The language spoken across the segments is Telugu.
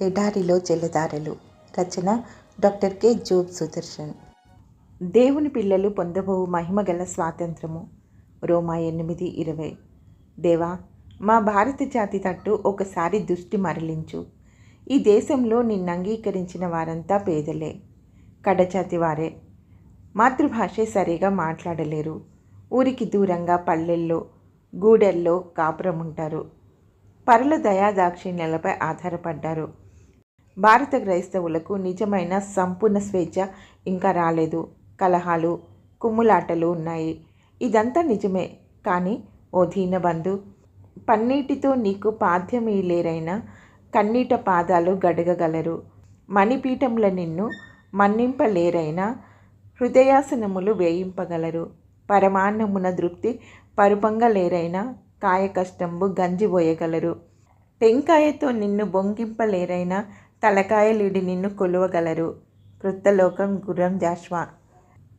ఎడారిలో జలధారలు. రచన డాక్టర్ కె. జోబ్ సుదర్శన్. దేవుని పిల్లలు పొందబోవు మహిమగల స్వాతంత్రము. రోమా ఎనిమిది ఇరవై. దేవా మా భారత జాతి తట్టు ఒకసారి దృష్టి మరలించు. ఈ దేశంలో నిన్ను అంగీకరించిన వారంతా పేదలే. కడజాతి వారే. మాతృభాషే సరిగా మాట్లాడలేరు. ఊరికి దూరంగా పల్లెల్లో గూడెల్లో కాపురం ఉంటారు పరుల దయాదాక్షిణ్యాలపై ఆధారపడ్డారు. భారత క్రైస్తవులకు నిజమైన సంపూర్ణ స్వేచ్ఛ ఇంకా రాలేదు. కలహాలు కుమ్ములాటలు ఉన్నాయి. ఇదంతా నిజమే. కానీ ఓ దీనబంధు పన్నీటితో నీకు పాద్యమీలేరైనా కన్నీట పాదాలు గడగగలరు. మణిపీఠంలో నిన్ను మన్నింపలేరైనా హృదయాసనములు వేయింపగలరు. పరమాన్నమున దృప్తి పరుపంగలేరైనా కాయ కష్టంబు గంజిపోయగలరు టెంకాయతో నిన్ను బొంకింపలేరైనా తలకాయలిడి నిన్ను కొలువగలరు. కృత్తలోకం గుర్రం జాష్వా.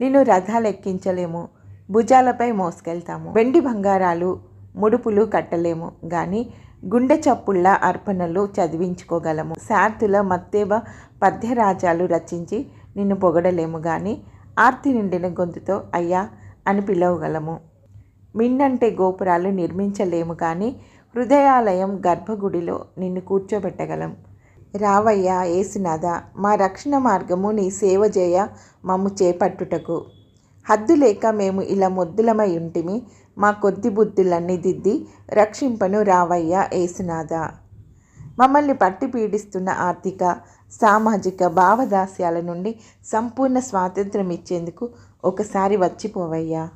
నిన్ను రథాలెక్కించలేము. భుజాలపై మోసుకెళ్తాము. వెండి బంగారాలు ముడుపులు కట్టలేము. కానీ గుండె చప్పుళ్ళ అర్పణలు చదివించుకోగలము. శార్థుల మత్తేవ పద్యరాజాలు రచించి నిన్ను పొగడలేము కానీ ఆర్తి నిండిన గొంతుతో అయ్యా అని పిలవగలము. మిన్నంటే గోపురాలు నిర్మించలేము కానీ హృదయాలయం గర్భగుడిలో నిన్ను కూర్చోబెట్టగలం. రావయ్యా ఏసునాథ మా రక్షణ మార్గము నీ సేవ చేయ మమ్ము చేపట్టుటకు. హద్దు లేక మేము ఇలా మొద్దులమై ఉంటిమి మా కొద్ది బుద్ధులన్నీ దిద్ది రక్షింపను రావయ్యా ఏసునాథ. మమ్మల్ని పట్టి పీడిస్తున్న ఆర్థిక సామాజిక భావదాస్యాల నుండి సంపూర్ణ స్వాతంత్రం ఇచ్చేందుకు ఒకసారి వచ్చిపోవయ్యా.